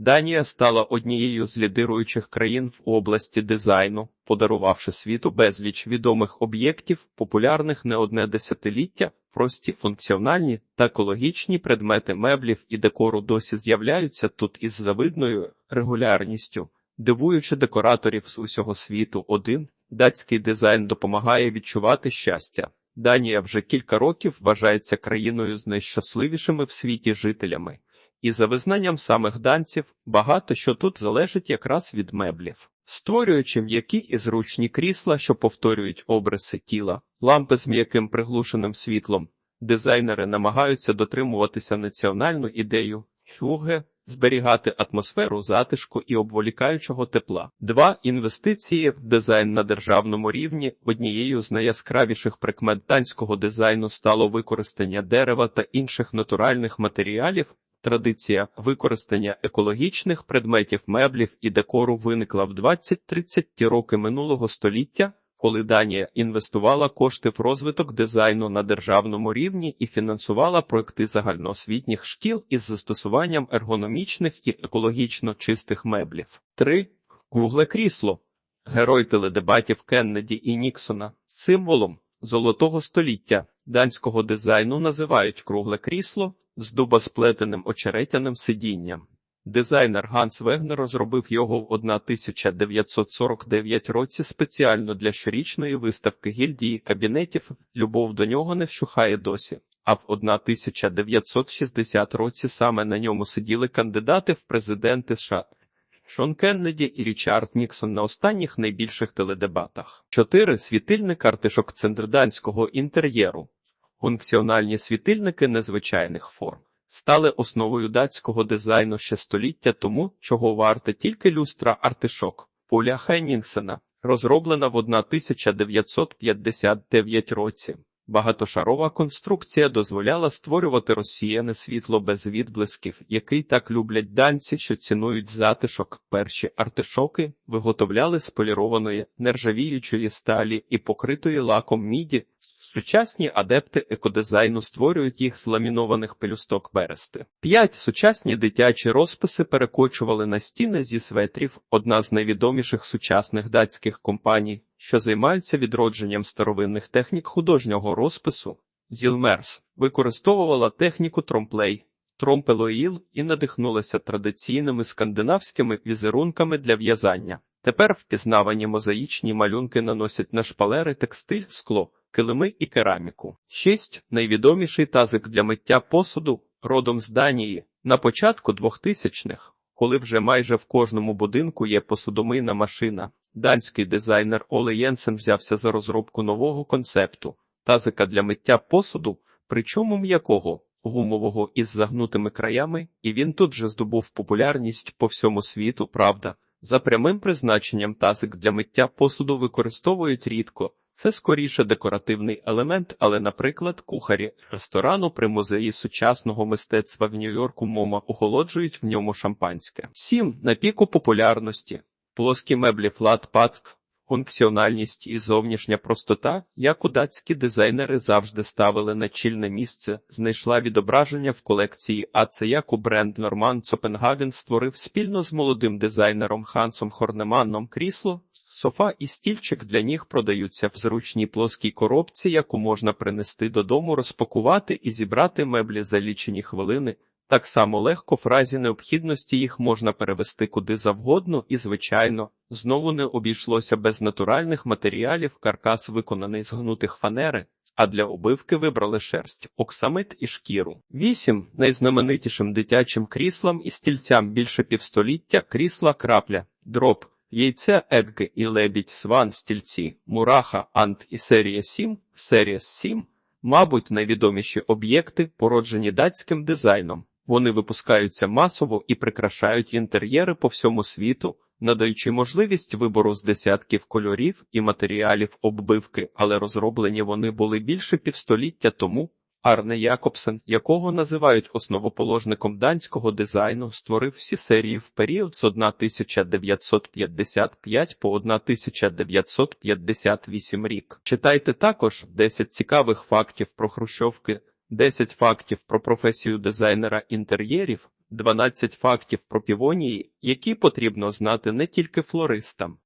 Данія стала однією з лідируючих країн в області дизайну, подарувавши світу безліч відомих об'єктів, популярних не одне десятиліття. Прості функціональні та екологічні предмети меблів і декору досі з'являються тут із завидною регулярністю, дивуючи декораторів з усього світу. Один датський дизайн допомагає відчувати щастя. Данія вже кілька років вважається країною з найщасливішими в світі жителями. І за визнанням самих данців, багато що тут залежить якраз від меблів, створюючи м'які і зручні крісла, що повторюють обриси тіла, лампи з м'яким приглушеним світлом. Дизайнери намагаються дотримуватися національну ідею чуге, зберігати атмосферу затишку і обволікаючого тепла. Два інвестиції в дизайн на державному рівні. Однією з найяскравіших прикмет данського дизайну стало використання дерева та інших натуральних матеріалів. Традиція використання екологічних предметів меблів і декору виникла в 20-30 роки минулого століття, коли Данія інвестувала кошти в розвиток дизайну на державному рівні і фінансувала проекти загальноосвітніх шкіл із застосуванням ергономічних і екологічно чистих меблів. 3. Кругле крісло. Герой теледебатів Кеннеді і Ніксона. Символом золотого століття данського дизайну називають кругле крісло з дубосплетеним очеретяним сидінням. Дизайнер Ганс Вегнер розробив його в 1949 році спеціально для щорічної виставки гільдії кабінетів. Любов до нього не вщухає досі. А в 1960 році саме на ньому сиділи кандидати в президенти США Шон Кеннеді і Річард Ніксон на останніх найбільших теледебатах. Чотири світильник артишок центрданського інтер'єру. Функціональні світильники незвичайних форм стали основою датського дизайну ще століття тому, чого варта тільки люстра артишок Поля Хеннінсена, розроблена в 1959 році. Багатошарова конструкція дозволяла створювати розсіяне світло без відблисків, який так люблять данці, що цінують затишок. Перші артишоки виготовляли з полірованої нержавіючої сталі і покритої лаком міді. Сучасні адепти екодизайну створюють їх з ламінованих пелюсток берести. П'ять сучасні дитячі розписи перекочували на стіни зі светрів, одна з найвідоміших сучасних датських компаній, що займаються відродженням старовинних технік художнього розпису. Зілмерс використовувала техніку тромплей, тромпелоїл і надихнулася традиційними скандинавськими візерунками для в'язання. Тепер впізнавані мозаїчні малюнки наносять на шпалери текстиль, скло килими і кераміку. 6. найвідоміший тазик для миття посуду родом з Данії на початку 2000-х, коли вже майже в кожному будинку є посудомийна машина. Данський дизайнер Оле Єнсен взявся за розробку нового концепту тазика для миття посуду, причому м'якого. Гумового із загнутими краями, і він тут же здобув популярність по всьому світу, правда. За прямим призначенням тазик для миття посуду використовують рідко, це скоріше декоративний елемент, але, наприклад, кухарі ресторану при музеї сучасного мистецтва в Нью-Йорку Мома охолоджують в ньому шампанське. 7. на піку популярності. Плоскі меблі Pack, функціональність і зовнішня простота, як у датські дизайнери завжди ставили на чільне місце, знайшла відображення в колекції, а це як у бренд Норман Цопенгаген створив спільно з молодим дизайнером Хансом Хорнеманном крісло. Софа і стільчик для ніг продаються в зручній плоскій коробці, яку можна принести додому, розпакувати і зібрати меблі за лічені хвилини. Так само легко в разі необхідності їх можна перевести куди завгодно і, звичайно, знову не обійшлося без натуральних матеріалів, каркас виконаний з гнутих фанери, а для обивки вибрали шерсть, оксамит і шкіру. 8. найзнаменитішим дитячим кріслам і стільцям більше півстоліття крісла крапля, дроб. Яйця Едги і лебідь, сван, стільці, мураха, ант і серія 7, серія 7, мабуть, найвідоміші об'єкти, породжені датським дизайном. Вони випускаються масово і прикрашають інтер'єри по всьому світу, надаючи можливість вибору з десятків кольорів і матеріалів оббивки, але розроблені вони були більше півстоліття тому. Арне Якобсен, якого називають основоположником данського дизайну, створив всі серії в період з 1955 по 1958 рік. Читайте також 10 цікавих фактів про хрущовки, 10 фактів про професію дизайнера інтер'єрів, 12 фактів про півонії, які потрібно знати не тільки флористам.